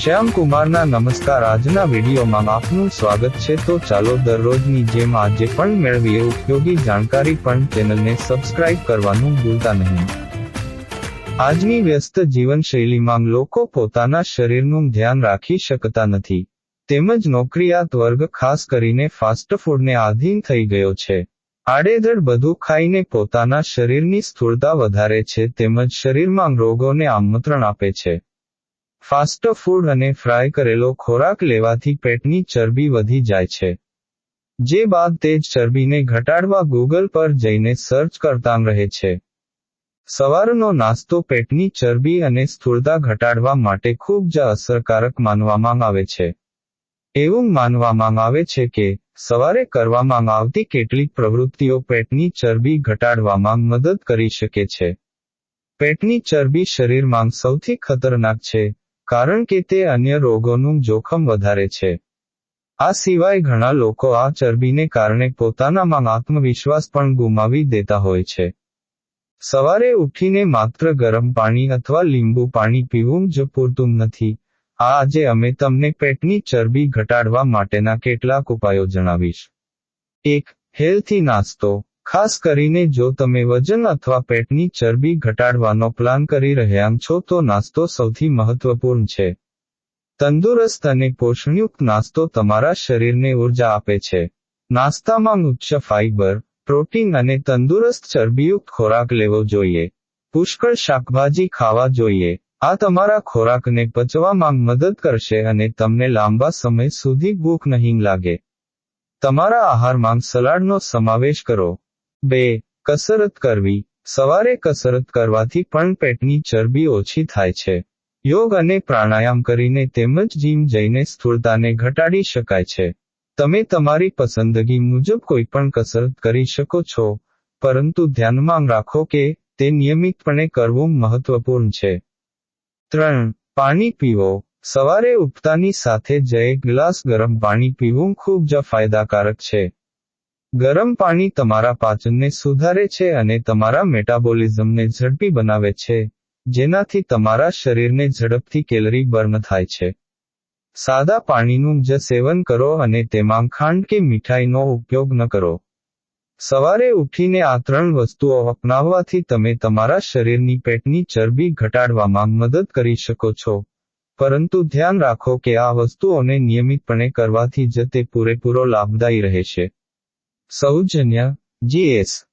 શ્યામ કુમારના નમસ્કાર આજના વિડીયોમાં આપનું સ્વાગત છે. તો ચાલો દરરોજની જેમ આજે પણ મેળવીએ ઉપયોગી જાણકારી પણ ચેનલને સબસ્ક્રાઇબ કરવાનું ભૂલતા નહીં. આજની વ્યસ્ત જીવનશૈલીમાં લોકો પોતાના શરીરનું ધ્યાન રાખી શકતા નથી. તેમજ નોકરિયાત વર્ગ ખાસ કરીને ફાસ્ટ ફૂડને આધીન થઈ ગયો છે. આડેધડ બધું ખાઈને પોતાના શરીરની સ્થૂળતા વધારે છે તેમજ શરીરમાં રોગોને આમંત્રણ આપે છે. ફાસ્ટ ફૂડ અને ફ્રાય કરેલો ખોરાક લેવાથી પેટની ચરબી વધી જાય છે. જે બાદ તે જ ચરબીને ઘટાડવા ગૂગલ પર જઈને સર્ચ કરતા રહે છે. સવારનો નાસ્તો પેટની ચરબી અને સ્થૂળતા ઘટાડવા માટે ખૂબ જ અસરકારક માનવામાં આવે છે. એવું માનવામાં આવે છે કે, સવારે કરવામાં આવતી કેટલીક પ્રવૃત્તિઓ પેટની ચરબી ઘટાડવામાં મદદ કરી શકે છે. પેટની ચરબી શરીરમાં સૌથી ખતરનાક છે કારણ કે તે અન્ય રોગોનું જોખમ વધારે છે. આ સિવાય ઘણા લોકો આ ચરબીને કારણે પોતાનામાં આત્મવિશ્વાસ પણ ગુમાવી દેતા હોય છે. સવારે ઉઠીને માત્ર ગરમ પાણી અથવા લીંબુ પાણી પીવું જ પૂરતું નથી. આ આજે અમે તમને પેટની ચરબી ઘટાડવા માટેના કેટલાક ઉપાયો જણાવીશ. એક, હેલ્થી નાસ્તો. ખાસ કરીને જો તમે વજન અથવા પેટની ચરબી ઘટાડવાનો પ્લાન કરી રહ્યા છો, તો નાસ્તો સૌથી મહત્વપૂર્ણ છે. તંદુરસ્ત અને પોષણયુક્ત નાસ્તો તમારા શરીરને ઊર્જા આપે છે. નાસ્તામાં ઉચ્ચ ફાઇબર પ્રોટીન અને તંદુરસ્ત ચરબીયુક્ત ખોરાક લેવો જોઈએ. પુષ્કળ શાકભાજી ખાવા જોઈએ. આ તમારા ખોરાકને પચવામાં મદદ કરશે અને તમને લાંબા સમય સુધી ભૂખ નહીં લાગે. તમારા આહારમાં સલાડનો સમાવેશ કરો. બે, કસરત કરવી. સવારે કસરત કરવાથી પણ પેટની ચરબી ઓછી થાય છે. યોગ અને પ્રાણાયામ કરીને તેમજ જીમ જઈને સ્થૂળતાને ઘટાડી શકાય છે. તમે તમારી પસંદગી મુજબ કોઈ પણ કસરત કરી શકો છો, પરંતુ ધ્યાનમાં રાખો કે તે નિયમિતપણે કરવું મહત્વપૂર્ણ છે. ત્રણ, પાણી પીવો. સવારે ઉઠતાની સાથે જ એક ગ્લાસ ગરમ પાણી પીવું ખૂબ જ ફાયદાકારક છે. ગરમ પાણી તમારા પાચનને સુધારે છે અને તમારા મેટાબોલિઝમને ઝડપી બનાવે છે, જેનાથી તમારા શરીરને ઝડપથી કેલરી બર્ન થાય છે. સાદા પાણીનું જ સેવન કરો અને તેમાં ખાંડ કે મીઠાઈનો ઉપયોગ ન કરો. સવારે ઉઠીને આ ત્રણ વસ્તુઓ અપનાવવાથી તમે તમારા શરીરની પેટની ચરબી ઘટાડવામાં મદદ કરી શકો છો. પરંતુ ધ્યાન રાખો કે આ વસ્તુઓને નિયમિતપણે કરવાથી જ તે પૂરેપૂરો લાભદાયી રહેશે સૌજન્ય જીએસ